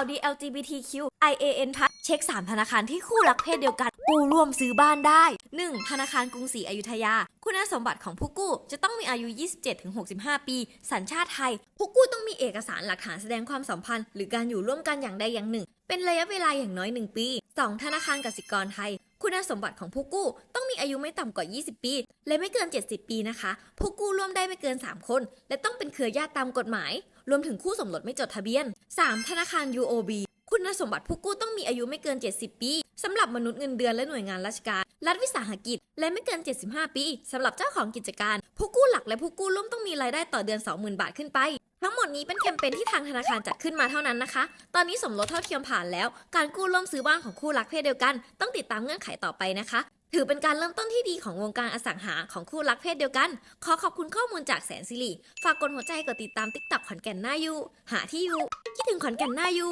าวดี LGBTQ IAN พัเช็ค 3 ธนาคารที่คู่รักเพศเดียวกันปูร่วมซื้อบ้านได้ 1. ธนาคารกรุงศรีอยุธยา คุณสมบัติของผู้กู้จะต้องมีอายุ 27-65 ปี สัญชาติไทย ผู้กู้ต้องมีเอกสารหลักฐานแสดงความสัมพันธ์ หรือการอยู่ร่วมกันอย่างใดอย่างหนึ่ง เป็นระยะเวลาอย่างน้อย 1 ปี 2. ธนาคารกสิกรไทยคุณสมบัติของผู้กู้ต้องมีอายุไม่ต่ำกว่า 20 ปี และไม่เกิน 70 ปีนะคะ ผู้กู้ร่วมได้ไม่เกิน 3 คน และต้องเป็นเครือญาติตามกฎหมาย รวมถึงคู่สมรสไม่จดทะเบียน 3. ธนาคาร UOB คุณสมบัติผู้กู้ต้องมีอายุไม่เกิน 70 ปีสำหรับมนุษย์เงินเดือนและหน่วยงานราชการ รัฐวิสาหกิจ และไม่เกิน 75 ปีสำหรับเจ้าของกิจการ ผู้กู้หลักและผู้กู้ร่วมต้องมีรายได้ต่อเดือน 20,000 บาทขึ้นไป ทั้งหมดนี้เป็นแคมเปญที่ทางธนาคารจัดขึ้นมาเท่านั้นนะคะ ตอนนี้สมรสเท่าเทียมผ่านแล้ว การกู้ร่วมซื้อบ้านของคู่รักเพศเดียวกัน ต้องติดตามเงื่อนไขต่อไปนะคะ ถือเป็นการเริ่มต้นที่ดีของวงการอสังหาของคู่รักเพศเดียวกัน ขอขอบคุณข้อมูลจากแสนสิริ ฝากกดหัวใจกดติดตามติ๊กต็อกขอนแก่นหน้ายูหาที่ยูคิดถึงขอนแก่นหน้ายู